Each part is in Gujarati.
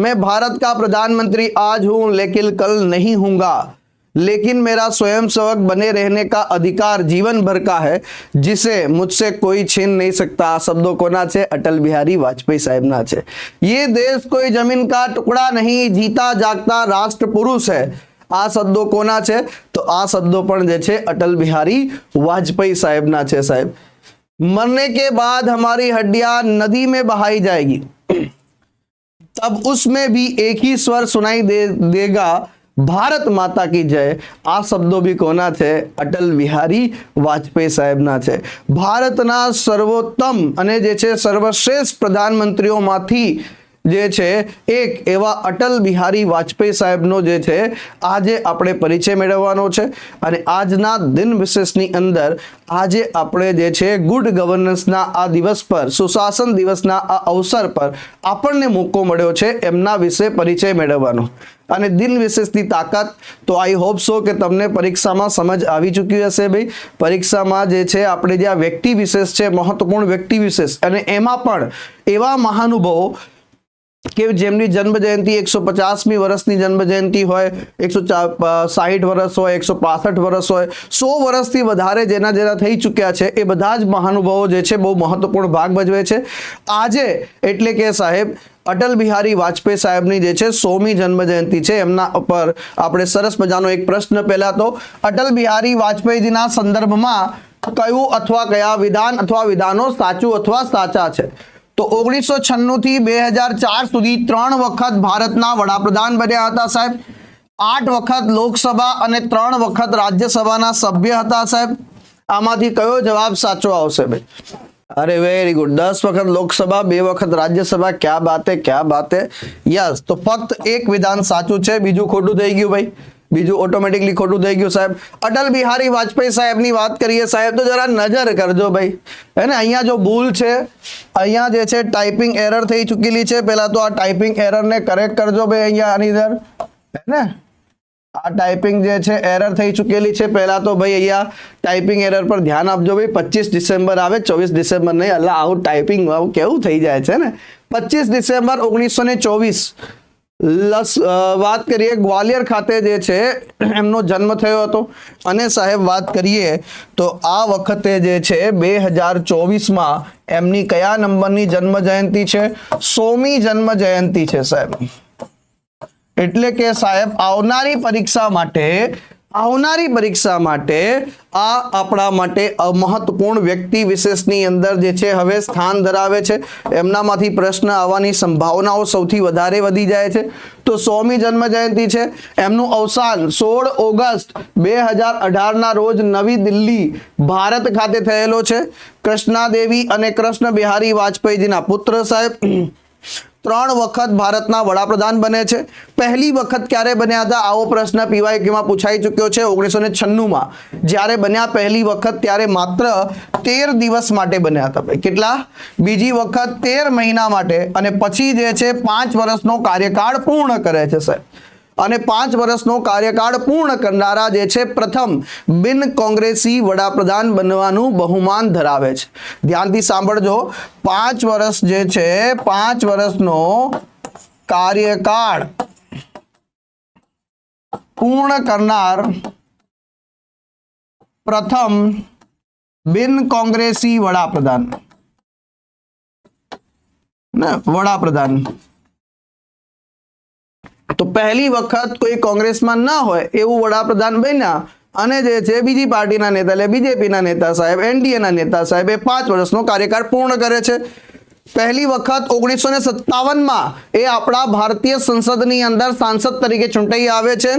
मैं भारत का प्रधानमंत्री आज हूं लेकिन कल नहीं हूंगा लेकिन मेरा स्वयं सेवक बने रहने का अधिकार जीवन भर का है जिसे मुझसे कोई छीन नहीं सकता આ શબ્દો કોના છે અટલ બિહારી વાજપેયી સાહેબના છે ये देश कोई जमीन का टुकड़ा नहीं जीता जागता राष्ट्र पुरुष है આ શબ્દો કોના છે તો આ શબ્દો પણ જે છે અટલ બિહારી વાજપેયી સાહેબના છે સાહેબ मरने के बाद हमारी हड्डियां नदी में बहाई जाएगी तब उसमें भी एक ही स्वर सुनाई दे देगा ભારત માતા કી જય આ શબ્દો બી કોના છે અટલ બિહારી વાજપેયી સાહેબના છે ભારતના સર્વોત્તમ અને જે છે સર્વશ્રેષ્ઠ પ્રધાનમંત્રીઓમાંથી જે છે, એક એવા અટલ બિહારી વાજપેયી સાહેબનો જે છે, આજે આપણે પરિચય મેળવવાનો છે અને આજના દિન વિશેષની અંદર આજે આપણે જે છે ગુડ ગવર્નન્સના આ દિવસ પર, સુશાસન દિવસના આ અવસર પર આપણને મોકો મળ્યો છે એમના વિશે પરિચય મેળવવાનો. અને દિન વિશેષની તાકાત તો આઈ હોપ સો કે તમને પરીક્ષામાં સમજ આવી ચૂકી હશે ભાઈ. પરીક્ષામાં જે છે, આપણે જે આ વ્યક્તિ વિશેષ છે, મહત્વપૂર્ણ વ્યક્તિ વિશેષ અને એમાં પણ એવા મહાનુભાવો કે જેમની જન્મ જયંતિ એકસો પચાસમી વર્ષની જન્મ જયંતિ હોય, એકસો સાહીઠ વર્ષ હોય, એકસો પાસઠ વર્ષ હોય, સો વર્ષથી વધારે જેના જેના થઈ ચૂક્યા છે, એ બધા જ મહાનુભાવો જે છે બહુ મહત્વપૂર્ણ ભાગ ભજવે છે. આજે એટલે કે સાહેબ, અટલ બિહારી વાજપેયી સાહેબની જે છે સોમી જન્મ જયંતિ છે, એમના ઉપર આપણે સરસ મજાનો એક પ્રશ્ન પહેલા તો, અટલ બિહારી વાજપેયીજીના સંદર્ભમાં કયું અથવા કયા વિધાન અથવા વિધાનો સાચું અથવા સાચા છે? તો ઓગણીસો છન્નું થી બે હજાર ચાર સુધી ત્રણ વખત ભારતના વડાપ્રધાન બન્યા હતા સાહેબ. આઠ વખત લોકસભા અને ત્રણ વખત રાજ્યસભાના સભ્ય હતા સાહેબ. આમાંથી કયો જવાબ સાચો આવશે ભાઈ? અરે વેરી ગુડ દસ વખત લોકસભા, બે વખત રાજ્યસભા, ક્યાં બાતે ક્યાં બાતે? યસ તો ફક્ત એક વિધાન સાચું છે, બીજું ખોટું થઈ ગયું ભાઈ. બીજું ઓટોમેટિકલી ખોટું થઈ ગયું, સાહેબ. અટલ બિહારી વાજપેયી સાહેબની વાત કરીએ, સાહેબ, તો જરા નજર કરજો ભાઈ. હે ને, અહીંયા જો ભૂલ છે, અહીંયા જે છે ટાઈપિંગ એરર થઈ ચૂકેલી છે. પહેલા તો આ ટાઈપિંગ એરરને કરેક્ટ કરજો ભાઈ અહીંયા આની અંદર. હે ને? આ ટાઈપિંગ જે છે એરર થઈ ચૂકેલી છે. પહેલા તો ભાઈ અહીંયા ટાઈપિંગ એરર પર ધ્યાન આપજો ભાઈ. પચીસ ડિસેમ્બર આવે, ચોવીસ ડિસેમ્બર નહીં એટલે આવું ટાઈપિંગ આવું કેવું થઈ જાય છે ને? પચીસ ડિસેમ્બર ઓગણીસો ને ચોવીસ. લસ વાત કરીએ ગ્વાલિયર ખાતે જે છે, એમનો જન્મ થયો હતો. અને સાહેબ, વાત કરીએ તો આ વખતે જે છે, બે હજાર ચોવીસમાં એમની કયા નંબરની જન્મ જયંતિ છે? સોમી જન્મ જયંતિ છે, સાહેબ. એટલે કે સાહેબ, આવનારી પરીક્ષા માટે આવનારી પરીક્ષા માટે આ આપણા માટે મહત્વપૂર્ણ વ્યક્તિ વિશેષની અંદર જે છે હવે સ્થાન ધરાવે છે. એમનામાંથી પ્રશ્ન આવવાની સંભાવનાઓ સૌથી વધારે વધી જાય છે. તો સોમી જન્મ જયંતિ છે. એમનું અવસાન સોળ ઓગસ્ટ બે હજાર અઢારના રોજ નવી દિલ્હી, ભારત ખાતે થયેલો છે. કૃષ્ણાદેવી અને કૃષ્ણ બિહારી વાજપેયીજીના પુત્ર સાહેબ ત્રણ વખત ભારતના વડાપ્રધાન બને છે. પહેલી વખત ક્યારે બન્યા હતા? આવો પ્રશ્ન પીવાયક્યુમાં પૂછાઈ ચૂક્યો છે ઓગણીસો ને છન્નુંમાં. જ્યારે બન્યા પહેલી વખત, ત્યારે માત્ર તેર દિવસ માટે બન્યા હતા કેટલા? બીજી વખત તેર મહિના માટે અને પછી જે છે, પાંચ વર્ષનો કાર્યકાળ પૂર્ણ કરે છે, સાહેબ. અને પાંચ વર્ષનો કાર્યકાળ પૂર્ણ કરનારા જે છે, પ્રથમ બિન કોંગ્રેસી વડાપ્રધાન બનવાનું બહુમાન ધરાવે છે. ધ્યાનથી સાંભળજો, પાંચ વર્ષ જે છે, પાંચ વર્ષનો કાર્યકાળ પૂર્ણ કરનાર પ્રથમ બિન કોંગ્રેસી વડાપ્રધાન. વડાપ્રધાન. તો પહેલી વખત કોઈ કોંગ્રેસમાં ન હોય એવું વડાપ્રધાન બન્યા અને જે છે, બીજી પાર્ટીના નેતા એટલે બીજેપીના નેતા સાહેબ, એનડીએના નેતા સાહેબ એ પાંચ વર્ષનો કાર્યકાળ પૂર્ણ કરે છે. પહેલી વખત ઓગણીસો ને સત્તાવનમાં એ આપણા ભારતીય સંસદની અંદર સાંસદ તરીકે ચૂંટાઈ આવે છે.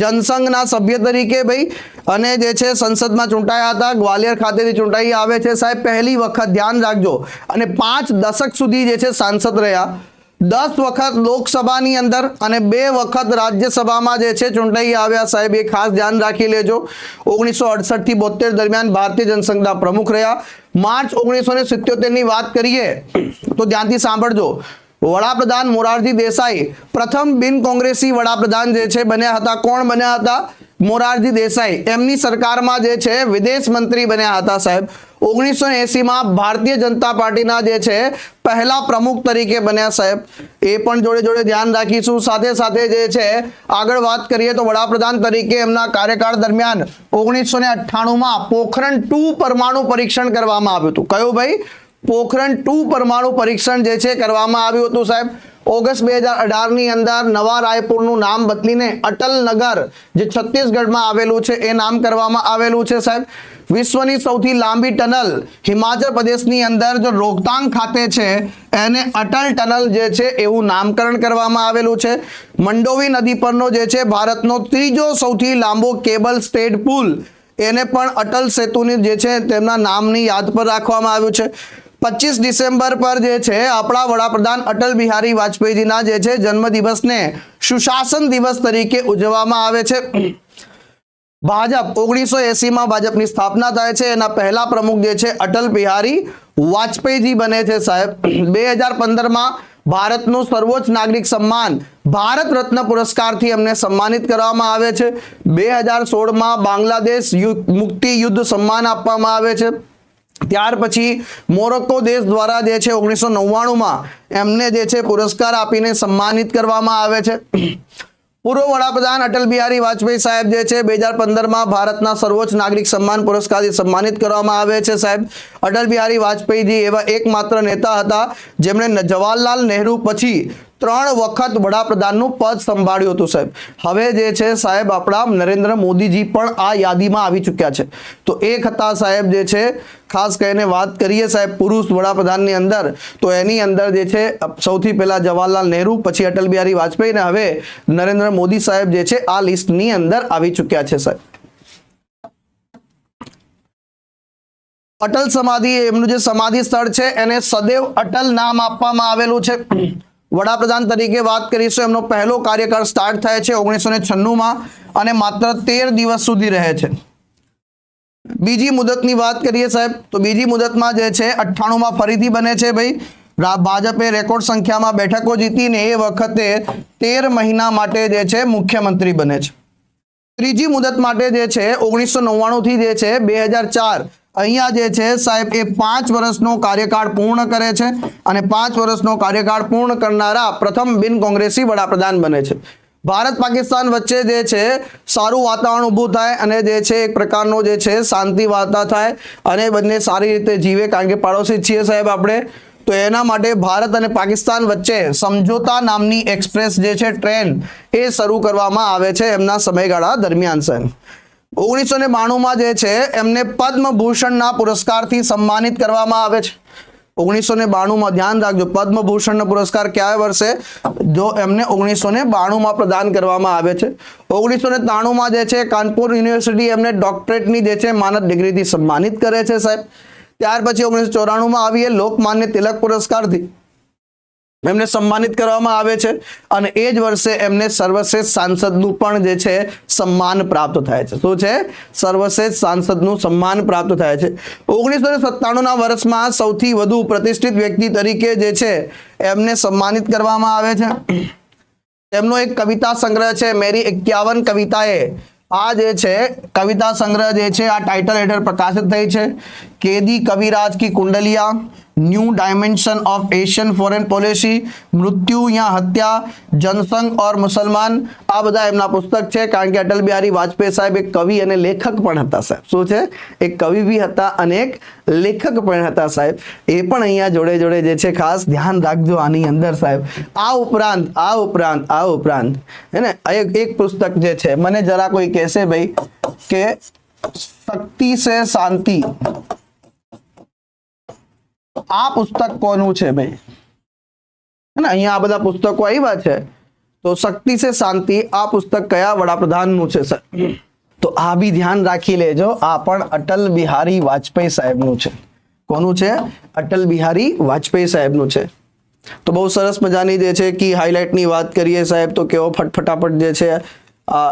જનસંઘના સભ્ય તરીકે ભાઈ અને જે છે, સંસદમાં ચૂંટાયા હતા, ગ્વાલિયર ખાતેથી ચૂંટાઈ આવે છે. સાહેબ, પહેલી વખત ધ્યાન રાખજો. અને પાંચ દશક સુધી જે છે, સાંસદ રહ્યા. દસ વખત લોકસભાની અંદર અને બે વખત રાજ્યસભામાં જે છે ચૂંટાઈ આવ્યા. સાહેબ, એ ખાસ ધ્યાન રાખી લેજો. ઓગણીસો અડસઠથી બોતેર દરમિયાન ભારતીય જનસંઘના પ્રમુખ રહ્યા. માર્ચ ઓગણીસો ને સિત્યોતેરની વાત કરીએ તો ધ્યાનથી સાંભળજો. વડાપ્રધાન મોરારજી દેસાઈ પ્રથમ બિન કોંગ્રેસી વડાપ્રધાન જે છે બન્યા હતા. કોણ બન્યા હતા? મોરારજી દેસાઈ. એમની સરકારમાં જે છે વિદેશ મંત્રી બન્યા હતા સાહેબ. ઓગણીસો એસીમાં ભારતીય જનતા પાર્ટીના જે છે, પહેલા પ્રમુખ તરીકે બન્યા સાહેબ. એ પણ જોડે જોડે ધ્યાન રાખીશું. સાથે સાથે જે છે, આગળ વાત કરીએ તો વડાપ્રધાન તરીકે એમના કાર્યકાળ દરમિયાન ઓગણીસો ને અઠ્ઠાણુંમાં પોખરણ ટુ પરમાણુ પરીક્ષણ કરવામાં આવ્યું હતું. કયું ભાઈ? પોખરણ ટુ પરમાણુ પરીક્ષણ જે છે, કરવામાં આવ્યું હતું સાહેબ. ઓગસ્ટ બે હજાર અઢારની અંદર નવા રાયપુરનું નામ બદલીને અટલ નગર, જે છત્તીસગઢમાં આવેલું છે, એ નામ કરવામાં આવેલું છે, સાહેબ. વિશ્વની સૌથી લાંબી ટનલ હિમાચલ પ્રદેશની અંદર જો રોહતાંગ ખાતે છે, એને અટલ ટનલ જે છે, એવું નામકરણ કરવામાં આવેલું છે. મંડોવી નદી પરનો જે છે, ભારતનો ત્રીજો સૌથી લાંબો કેબલ સ્ટેટ પુલ, એને પણ અટલ સેતુની જે છે, તેમના નામની યાદ પર રાખવામાં આવ્યું છે. પચીસ ડિસેમ્બર પર જે છે, આપણા વડાપ્રધાન અટલ બિહારી વાજપેયીજીના જે છે, જન્મદિવસને સુશાસન દિવસ તરીકે ઉજવવામાં આવે છે. ભાજપ ઓગણીસો એસીમાં ભાજપની સ્થાપના થાય છે. એના પહેલા પ્રમુખ જે છે, અટલ બિહારી વાજપેયીજી બને છે, સાહેબ. બે હજાર પંદરમાં ભારતનું સર્વોચ્ચ નાગરિક સન્માન ભારત રત્ન પુરસ્કારથી એમને સન્માનિત કરવામાં આવે છે. બે હજાર સોળમાં બાંગ્લાદેશ મુક્તિ યુદ્ધ સન્માન આપવામાં આવે છે. ત્યાર પછી મોરક્કો દેશ દ્વારા જે છે ઓગણીસો નવ્વાણુંમાં એમને જે છે પુરસ્કાર આપીને સન્માનિત કરવામાં આવે છે. પૂર્વ વડાપ્રધાન અટલ બિહારી વાજપેયી સાહેબ જે છે બે હજાર પંદરમાં ભારતના સર્વોચ્ચ નાગરિક સન્માન પુરસ્કારથી સન્માનિત કરવામાં આવે છે સાહેબ. અટલ બિહારી વાજપેયીજી એવા એકમાત્ર નેતા હતા જેમણે જવાહરલાલ નહેરુ પછી ત્રણ વખત વડાપ્રધાનનું પદ સંભાળ્યું હતું, સાહેબ. હવે જે છે, સાહેબ, આપણા નરેન્દ્ર મોદીજી પણ આ યાદીમાં આવી ચૂક્યા છે. તો એક હતા, સાહેબ, જે છે, ખાસ કરીને વાત કરીએ, સાહેબ, પુરુષ વડાપ્રધાનની અંદર, તો એની અંદર જે છે, સૌથી પહેલા જવાહરલાલ નહેરુ, પછી અટલ બિહારી વાજપેયી અને હવે નરેન્દ્ર મોદી સાહેબ જે છે, આ લિસ્ટની અંદર આવી ચૂક્યા છે, સાહેબ. અટલ સમાધિ, એમનું જે સમાધિ સ્થળ છે, એને સદૈવ અટલ નામ આપવામાં આવેલું છે. વડાપ્રધાન તરીકે વાત કરીશું. એમનો પહેલો કાર્યકાળ સ્ટાર્ટ થાય છે ઓગણીસો ને છન્નુંમાં અને માત્ર તેર દિવસ સુધી રહે છે. બીજી મુદતની વાત કરીએ સાહેબ, તો બીજી મુદતમાં જે છે અઠ્ઠાણુંમાં ફરીથી બને છે ભાઈ. ભાજપે રેકોર્ડ સંખ્યામાં બેઠકો જીતીને એ વખતે તેર મહિના માટે જે છે મુખ્યમંત્રી બને છે. ત્રીજી મુદત માટે જે છે ઓગણીસો નવ્વાણુંથી જે છે બે હજાર ચાર અહીંયા જે છે સાહેબ, એ પાંચ વર્ષનો કાર્યકાળ પૂર્ણ કરે છે અને પાંચ વર્ષનો કાર્યકાળ પૂર્ણ કરનારા પ્રથમ બિન કોંગ્રેસી વડાપ્રધાન બને છે. ભારત પાકિસ્તાન વચ્ચે જે છે સારું વાતાવરણ ઊભું થાય અને જે છે એક પ્રકારનો જે છે શાંતિ વાર્તા થાય અને બંને સારી રીતે જીવે કારણ કે પાડોશી છીએ સાહેબ આપણે. તો એના માટે ભારત અને પાકિસ્તાન વચ્ચે સમજોતા નામની એક્સપ્રેસ જે છે ટ્રેન એ શરૂ કરવામાં આવે છે એમના સમયગાળા દરમિયાન સાહેબ. ઓગણીસો ને બાણુંમાં જે છે, એમને પદ્મભૂષણના પુરસ્કારથી સન્માનિત કરવામાં આવે છે. ઓગણીસો ને બાણુંમાં, ધ્યાન રાખજો, પદ્મભૂષણનો પુરસ્કાર કયા વર્ષે? જો એમને ઓગણીસો ને બાણુંમાં પ્રદાન કરવામાં આવે છે. ઓગણીસો ને ત્રાણુંમાં જે છે, કાનપુર યુનિવર્સિટી એમને ડોક્ટરેટની જે છે, માનદ ડિગ્રીથી સન્માનિત કરે છે સાહેબ. ત્યાર પછી ઓગણીસો ચોરાણુંમાં આવીએ, લોકમાન્ય તિલક પુરસ્કારથી. એમને સન્માનિત કરવામાં આવે છે અને એ જ વર્ષે એમને સર્વશ્રેષ્ઠ સાંસદનું પણ જે છે, સન્માન પ્રાપ્ત થાય છે. શું છે? સર્વશ્રેષ્ઠ સાંસદનું સન્માન પ્રાપ્ત થાય છે. ઓગણીસો ને સત્તાણુંના વર્ષમાં સૌથી વધુ પ્રતિષ્ઠિત વ્યક્તિ તરીકે જે છે, એમને સન્માનિત કરવામાં આવે છે. તેમનો એક કવિતા સંગ્રહ છે, મેરી એક્યાવન કવિતાએ આ જે છે, કવિતા સંગ્રહ જે છે, આ ટાઇટલ હેઠળ પ્રકાશિત થઈ છે. કેદી કવિરાજ કી Kundaliya new dimension of Asian foreign policy મૃત્યુ યા હત્યા જનસંઘ ઓર મુસલમાન આ બધા એમના પુસ્તક છે કારણ કે અટલ બિહારી વાજપેયી સાહેબ એક કવિ અને લેખક પણ હતા સાહેબ શું છે એક કવિ બી હતા અને એક લેખક પણ હતા સાહેબ એ પણ અહીંયા જોડે જોડે જે છે ખાસ ધ્યાન રાખજો આની અંદર સાહેબ આ ઉપરાંત આ ઉપરાંત આ ઉપરાંત હે ને એક એક પુસ્તક જે છે મને જરા કોઈ કહેશે ભાઈ કે શક્તિ સે શાંતિ આ પુસ્તક કોનું છે ભાઈ? ને, અહીંયા આ બધા પુસ્તકો આવ્યા છે. તો શક્તિ છે શાંતિ, આ પુસ્તક કયા વડાપ્રધાનનું છે, સર? તો આ બી ધ્યાન રાખી લેજો, આ પણ અટલ બિહારી વાજપેયી સાહેબનું છે. કોનું છે? અટલ બિહારી વાજપેયી સાહેબનું છે. તો બહુ સરસ મજાની જે છે કી હાઇલાઇટની વાત કરીએ સાહેબ, તો કેવો ફટફટાફટ જે છે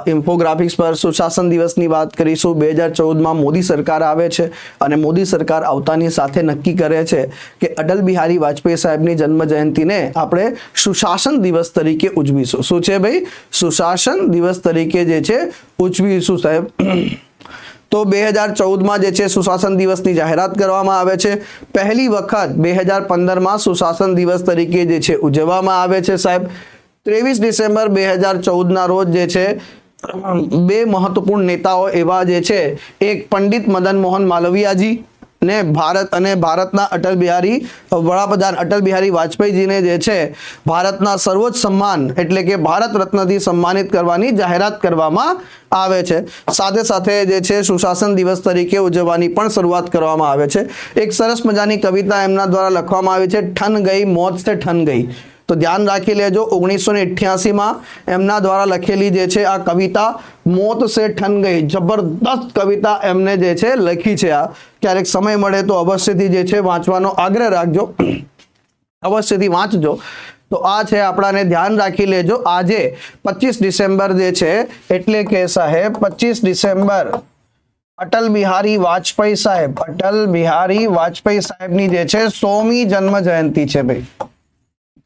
ઇન્ફોગ્રાફિક્સ પર સુશાસન દિવસની વાત કરીશું. બે હજાર ચૌદમાં મોદી સરકાર આવે છે અને મોદી સરકાર આવતાની સાથે નક્કી કરે છે કે અટલ બિહારી વાજપેયી સાહેબની જન્મ જયંતિને આપણે સુશાસન દિવસ તરીકે ઉજવીશું. શું છે ભાઈ? સુશાસન દિવસ તરીકે જે છે ઉજવીશું સાહેબ. તો બે હજાર ચૌદમાં જે છે સુશાસન દિવસની જાહેરાત કરવામાં આવે છે. પહેલી વખત બે હજાર પંદરમાં સુશાસન દિવસ તરીકે જે છે ઉજવવામાં આવે છે સાહેબ. ત્રેવીસ ડિસેમ્બર બે હજાર ચૌદના રોજ જે છે, બે મહત્વપૂર્ણ નેતાઓ એવા જે છે, એક પંડિત મદન મોહન માલવિયાજી ને ભારત અને ભારતના અટલ બિહારી વડાપ્રધાન અટલ બિહારી વાજપેયીજીને જે છે, ભારતના સર્વોચ્ચ સન્માન એટલે કે ભારત રત્નથી સન્માનિત કરવાની જાહેરાત કરવામાં આવે છે. સાથે સાથે જે છે, સુશાસન દિવસ તરીકે ઉજવવાની પણ શરૂઆત કરવામાં આવે છે. એક સરસ મજાની કવિતા એમના દ્વારા લખવામાં આવી છે, ઠન ગઈ, મોત છે ઠન ગઈ. તો ધ્યાન રાખી લેજો ઓગણીસો ને અઠ્યાસીમાં એમના દ્વારા લખેલી જે છે આ કવિતા મોત સે ઠન ગઈ, જબરદસ્ત કવિતા એમને જે છે લખી છે આ. ક્યારેક સમય મળે તો અવશ્યથી જે છે વાંચવાનો આગ્રહ રાખજો. અવશ્યથી વાંચજો. તો આ છે આપણાને ધ્યાન રાખી લેજો. આજે પચીસ ડિસેમ્બર જે છે, એટલે કે સાહેબ, પચીસ ડિસેમ્બર, અટલ બિહારી વાજપેયી સાહેબ, અટલ બિહારી વાજપેયી સાહેબની જે છે સોમી જન્મ જયંતિ છે ભાઈ.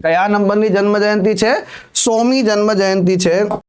કયા નંબરની જન્મ જયંતિ છે? સોમી જન્મ જયંતિ છે.